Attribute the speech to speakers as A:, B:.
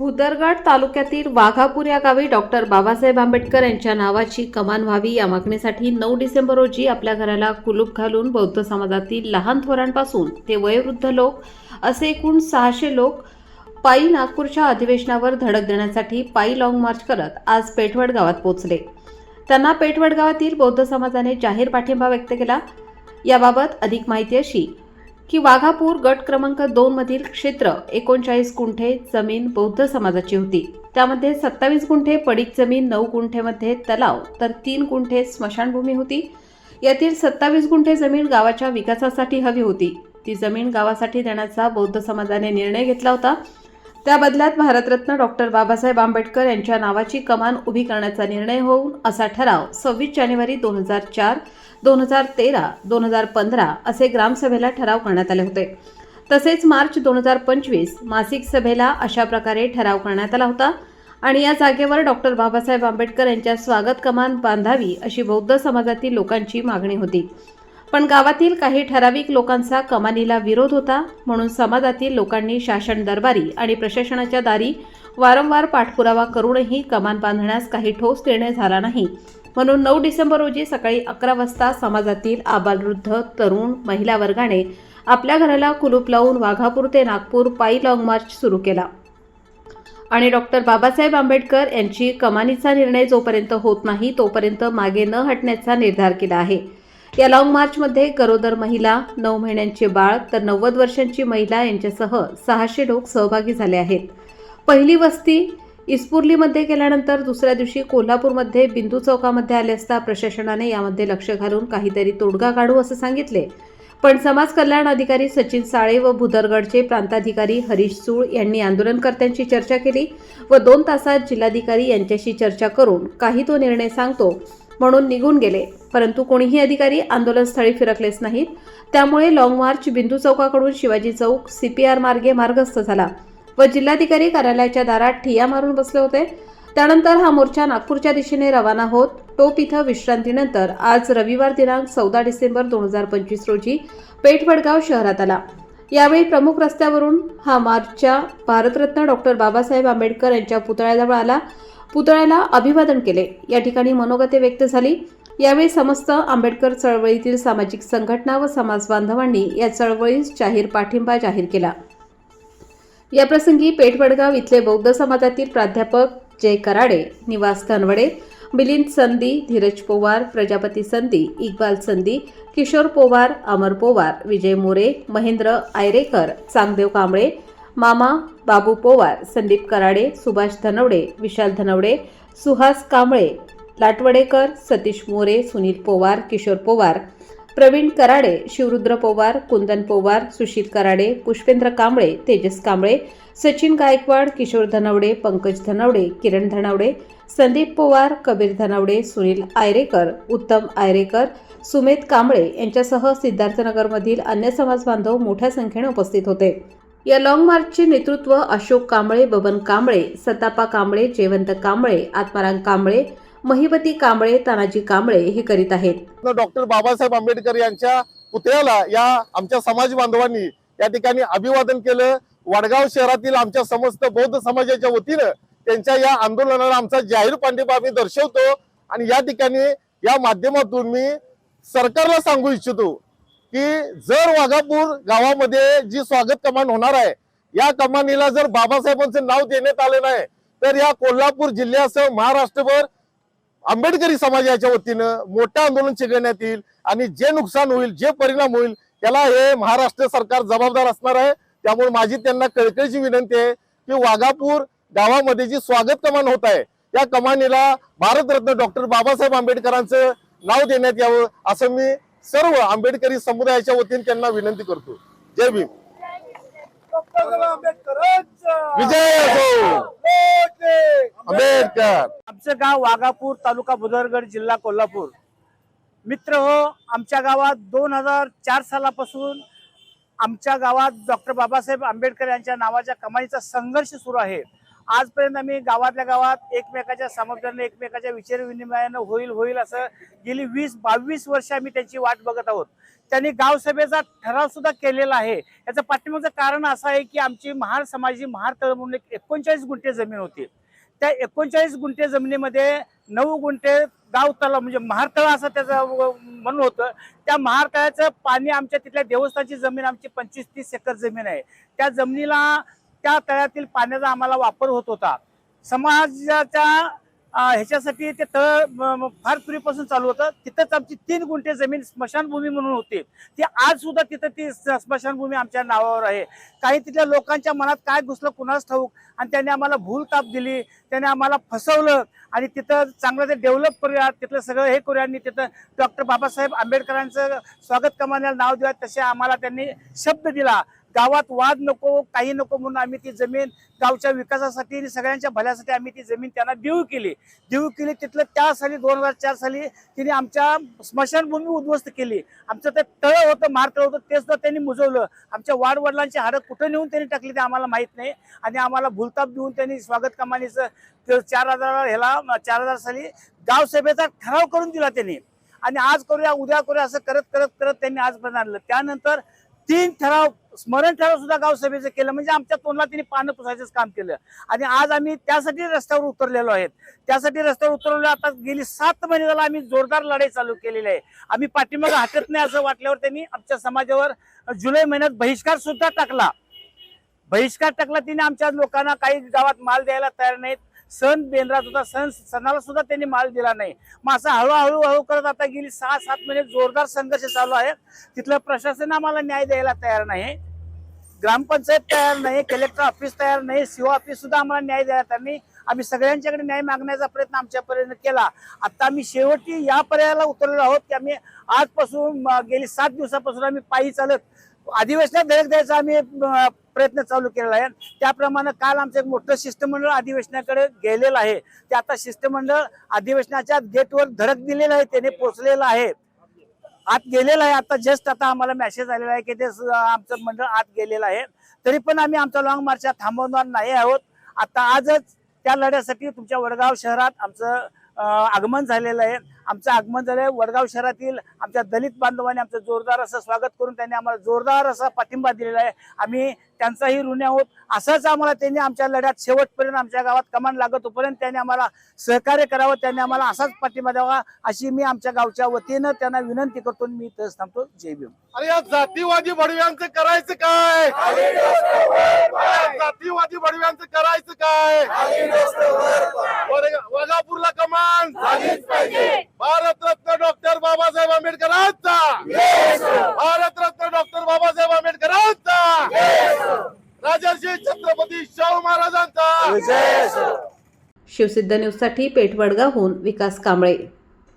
A: भुदरगड तालुक्यातील वाघापूर या गावी डॉक्टर बाबासाहेब आंबेडकर यांच्या नावाची कमान व्हावी या मागणीसाठी नऊ डिसेंबर रोजी आपल्या घराला कुलूप घालून बौद्ध समाजातील लहान थोरांपासून ते वयोवृद्ध लोक असे एकूण सहाशे लोक पायी नागपूरच्या अधिवेशनावर धडक देण्यासाठी पायी लाँग मार्च करत आज पेठवड गावात पोहोचले. त्यांना पेठवड गावातील बौद्ध समाजाने जाहीर पाठिंबा व्यक्त केला. याबाबत अधिक माहिती अशी की वाघापूर गट क्रमांक दोन मधील क्षेत्र एकोणचाळीस गुंठे जमीन बौद्ध समाजाची होती. त्यामध्ये सत्तावीस गुंठे पडीक जमीन नऊ गुंठेमध्ये तलाव तर तीन गुंठे स्मशानभूमी होती. यातील सत्तावीस गुंठे जमीन गावाच्या विकासासाठी हवी होती. ती जमीन गावासाठी देण्याचा बौद्ध समाजाने निर्णय घेतला होता. त्या बदल्यात भारतरत्न डॉक्टर बाबासाहेब आंबेडकर यांच्या नावाची कमान उभी करण्याचा निर्णय होऊन असा ठराव सव्वीस जानेवारी दोन हजार चार दोन हजार तेरा दोन हजार पंधरा असे ग्रामसभेला ठराव करण्यात आले होते. तसेच मार्च दोन हजार पंचवीस मासिक सभेला अशा प्रकारे ठराव करण्यात आला होता आणि या जागेवर डॉक्टर बाबासाहेब आंबेडकर यांच्या स्वागत कमान बांधावी अशी बौद्ध समाजातील लोकांची मागणी होती. पण गावातील काही ठराविक लोकांचा कमानीला विरोध होता म्हणून समाजातील लोकांनी शासन दरबारी आणि प्रशासनाच्या दारी वारंवार पाठपुरावा करूनही कमान बांधण्यास काही ठोस निर्णय झाला नाही. म्हणून नऊ डिसेंबर रोजी सकाळी अकरा वाजता समाजातील आबालवृद्ध तरुण महिला वर्गाने आपल्या घराला कुलूप लावून वाघापूर ते नागपूर पायी लाँग मार्च सुरू केला. आणि डॉक्टर बाबासाहेब आंबेडकर यांची कमानीचा निर्णय जोपर्यंत होत नाही तोपर्यंत मागे न हटण्याचा निर्धार केला आहे. या लाँग मार्चमध्ये गरोदर महिला नऊ महिन्यांचे बाळ तर नव्वद वर्षांची महिला यांच्यासह सहाशे लोक सहभागी झाले आहेत. पहिली वस्ती इस्पुर्लीमध्ये केल्यानंतर दुसऱ्या दिवशी कोल्हापूरमध्ये बिंदू चौकामध्ये आले असता प्रशासनाने यामध्ये लक्ष घालून काहीतरी तोडगा काढू असं सांगितले. पण समाज कल्याण अधिकारी सचिन साळे व भुदरगडचे प्रांताधिकारी हरीश चूळ यांनी आंदोलनकर्त्यांची चर्चा केली व दोन तासात जिल्हाधिकारी यांच्याशी चर्चा करून काही तो निर्णय सांगतो म्हणून निघून गेले. परंतु कोणीही अधिकारी आंदोलनस्थळी फिरकलेच नाहीत. त्यामुळे लाँग मार्च बिंदू चौकाकडून शिवाजी चौक सीपीआर मार्गे मार्गस्थ झाला व जिल्हाधिकारी कार्यालयाच्या दारात ठिया मारून बसले होते. त्यानंतर हा मोर्चा नागपूरच्या दिशेने रवाना होत टोप इथं विश्रांतीनंतर आज रविवार दिनांक चौदा डिसेंबर दोन हजार पंचवीस रोजी पेठवडगाव शहरात आला. यावेळी प्रमुख रस्त्यावरून हा मार्चच्या भारतरत्न डॉक्टर बाबासाहेब आंबेडकर यांच्या पुतळ्याजवळ आला. पुतळ्याला अभिवादन केले. या ठिकाणी मनोगते व्यक्त झाली. यावेळी समस्त आंबेडकर चळवळीतील सामाजिक संघटना व समाजबांधवांनी या चळवळीस जाहीर पाठिंबा जाहीर केला. याप्रसंगी पेठवडगाव इथले बौद्ध समाजातील प्राध्यापक जय कराडे निवास धनवडे मिलिंद संधी धीरज पोवार प्रजापती संधी इक्बाल संधी किशोर पोवार अमर पोवार विजय मोरे महेंद्र आयरेकर चांगदेव कांबळे मामा बाबू पोवार संदीप कराडे सुभाष धनवडे विशाल धनवडे सुहास कांबळे लाटवडेकर सतीश मोरे सुनील पोवार किशोर पोवार प्रवीण कराडे शिवरुद्र पोवार कुंदन पोवार सुशील कराडे पुष्पेंद्र कांबळे तेजस कांबळे सचिन गायकवाड किशोर धनवडे पंकज धनवडे किरण धनवडे संदीप पोवार कबीर धनवडे सुनील आयरेकर उत्तम आयरेकर सुमेध कांबळे यांच्यासह सिद्धार्थनगरमधील अन्य समाज बांधव मोठ्या संख्येने उपस्थित होते. या लाँग मार्चचे नेतृत्व अशोक कांबळे बबन कांबळे सतापा कांबळे जयवंत कांबळे आत्माराम कांबळे महिवती कांबळे तानाजी कांबळे हे करीत आहेत.
B: डॉक्टर बाबासाहेब आंबेडकर यांच्या पुतळ्याला या आमच्या समाज बांधवांनी या ठिकाणी अभिवादन केलं. वडगाव शहरातील आमच्या समस्त बौद्ध समाजाच्या वतीनं त्यांच्या या आंदोलनाला आमचा जाहीर पांडेबा आम्ही दर्शवतो. आणि या ठिकाणी या माध्यमातून मी सरकारला सांगू इच्छितो की जर वाघापूर गावामध्ये जी स्वागत कमान होणार आहे या कमानीला जर बाबासाहेबांचं नाव देण्यात आलं नाही तर या कोल्हापूर जिल्ह्यासह महाराष्ट्रभर आंबेडकरी समाजाच्या वतीनं मोठं आंदोलन छेडण्यात येईल आणि जे नुकसान होईल जे परिणाम होईल त्याला हे महाराष्ट्र सरकार जबाबदार असणार आहे. त्यामुळे माझी त्यांना कळकळीची विनंती आहे की वाघापूर गावामध्ये जी स्वागत कमान होत आहे त्या कमानीला भारतरत्न डॉक्टर बाबासाहेब आंबेडकरांचं नाव देण्यात यावं असं मी सर्व आंबेडकरी समुदायाच्या वतीने त्यांना विनंती करतो. जय भीम. विजय असो आंबेडकर.
C: आमचं गाव वाघापूर तालुका बुदरगड जिल्हा कोल्हापूर. मित्र हो आमच्या गावात दोन हजार चार सालापासून आमच्या गावात डॉक्टर बाबासाहेब आंबेडकर यांच्या नावाच्या कमाईचा संघर्ष सुरू आहे. आजपर्यंत आम्ही गावातल्या गावात एकमेकाच्या सामर्थ्याने एकमेकाच्या विचार विनिमयानं होईल होईल असं गेली वीस बावीस वर्ष आम्ही त्यांची वाट बघत आहोत. त्यांनी गावसभेचा ठराव सुद्धा केलेला आहे. याचं पाठिंबाचं कारण असं आहे की आमची महार समाजी महार तळ म्हणून एक एकोणचाळीस गुंठे जमीन होती. त्या एकोणचाळीस गुंठे जमिनीमध्ये नऊ गुंठे गाव तलाव म्हणजे महारतळ असं त्याचं म्हणून होतं. त्या महारतळाचं पाणी आमच्या तिथल्या देवस्थानची जमीन आमची पंचवीस तीस एकर जमीन आहे. त्या जमिनीला त्या तळ्यातील पाण्याचा आम्हाला वापर होत होता. समाजाच्या ह्याच्यासाठी ते तळ फार पूर्वीपासून चालू होतं. तिथंच आमची तीन गुंठे जमीन स्मशानभूमी म्हणून होती. ती आज सुद्धा तिथं ती स्मशानभूमी आमच्या नावावर आहे. काही तिथल्या लोकांच्या मनात काय घुसलं कुणाच ठाऊक? आणि त्यांनी आम्हाला भूल ताप दिली त्याने आम्हाला फसवलं आणि तिथं चांगलं ते डेव्हलप करूया तिथलं सगळं हे करूया आणि तिथं डॉक्टर बाबासाहेब आंबेडकरांचं स्वागत कमान्याला नाव देऊया तसे आम्हाला त्यांनी शब्द दिला. गावात वाद नको काही नको म्हणून आम्ही ती जमीन गावच्या विकासासाठी आणि सगळ्यांच्या भल्यासाठी आम्ही ती जमीन त्यांना देऊ केली. देऊ केली तिथलं त्या साली दोन हजार चार साली तिने आमच्या स्मशानभूमी उद्ध्वस्त केली. आमचं ते तळ होतं मारतळ होतं ते सुद्धा त्यांनी मुजवलं. आमच्या वाडवडिलांची हाडं कुठं नेऊन त्यांनी टाकली ते आम्हाला माहीत नाही. आणि आम्हाला भूलताप देऊन त्यांनी स्वागत कमानीचं ते चार हजार ह्याला चार हजार साली गावसभेचा ठराव करून दिला त्यांनी. आणि आज करूया उद्या करूया असं करत करत करत त्यांनी आजपर्यंत आणलं. त्यानंतर तीन ठराव स्मरण ठराव सुद्धा गावसभेचं केलं. म्हणजे आमच्या तोंडला तिने पानं पुसायचंच काम केलं. आणि आज आम्ही त्यासाठी रस्त्यावर उतरलेलो आहेत. त्यासाठी रस्त्यावर उतरलेलो आता गेली सात महिने झाला आम्ही जोरदार लढाई चालू केलेली आहे. आम्ही पाठीमागं हटत नाही असं वाटल्यावर त्यांनी आमच्या समाजावर जुलै महिन्यात बहिष्कार सुद्धा टाकला. बहिष्कार टाकला तिने आमच्या लोकांना काही गावात माल द्यायला तयार नाहीत. सण बेंद्रात होता सण सणाला सुद्धा त्यांनी माल दिला नाही. मग असं हळूहळू हळू करत आता गेली सहा सात महिने जोरदार संघर्ष चालू आहे तिथलं प्रशासन आम्हाला न्याय द्यायला तयार नाही. ग्रामपंचायत तयार नाही कलेक्टर ऑफिस तयार नाही सीओ ऑफिस सुद्धा आम्हाला न्याय द्यायला तयार नाही. आम्ही सगळ्यांच्याकडे न्याय मागण्याचा प्रयत्न आमच्यापर्यंत केला. आता आम्ही शेवटी या पर्यायाला उतरलेलो आहोत की आम्ही आजपासून गेली सात दिवसापासून आम्ही पायी चालत अधिवेशनात धडक द्यायचा आम्ही प्रयत्न चालू केलेला आहे. त्याप्रमाणे काल आमचं एक मोठं शिष्टमंडळ अधिवेशनाकडे गेलेलं आहे. ते आता शिष्टमंडळ अधिवेशनाच्या गेटवर धडक दिलेलं आहे त्याने पोचलेलं आहे. आत गेलेलं आहे. आता जस्ट आता आम्हाला मेसेज आलेला आहे की ते स- आमचं मंडळ आत गेलेलं आहे. तरी पण आम्ही आमचा लॉंग मार्च थांबवणार नाही आहोत. आता आजच त्या लढ्यासाठी तुमच्या वडगाव शहरात आमचं आगमन झालेलं आहे. आमचं आगमन झालं आहे वडगाव शहरातील आमच्या दलित बांधवांनी आमचं जोरदार असं स्वागत करून त्यांनी आम्हाला जोरदार असा पाठिंबा दिलेला आहे. आम्ही त्यांचाही ऋणी आहोत. असंच आम्हाला त्यांनी आमच्या लढ्यात शेवटपर्यंत आमच्या गावात कमान लागत होपर्यंत त्यांनी आम्हाला सहकार्य करावं त्यांनी आम्हाला असाच पाठिंबा द्यावा अशी मी आमच्या गावच्या वतीनं त्यांना विनंती करतो आणि मी इथंच थांबतो. जय भीम.
B: अरे या जातीवादी बडव्यांचं करायचं काय? जातीवादी बडव्यांचं करायचं काय? वडगा- वगापूरला कमान भारतरत्न डॉक्टर बाबासाहेब आंबेडकरांचा भारतरत्न डॉक्टर बाबासाहेब आंबेडकरांचा राजर्षी छत्रपती शाहू महाराजांचा
C: जय असो.
A: शिवसिद्ध न्यूजसाठी पेठवडगाहून विकास कांबळे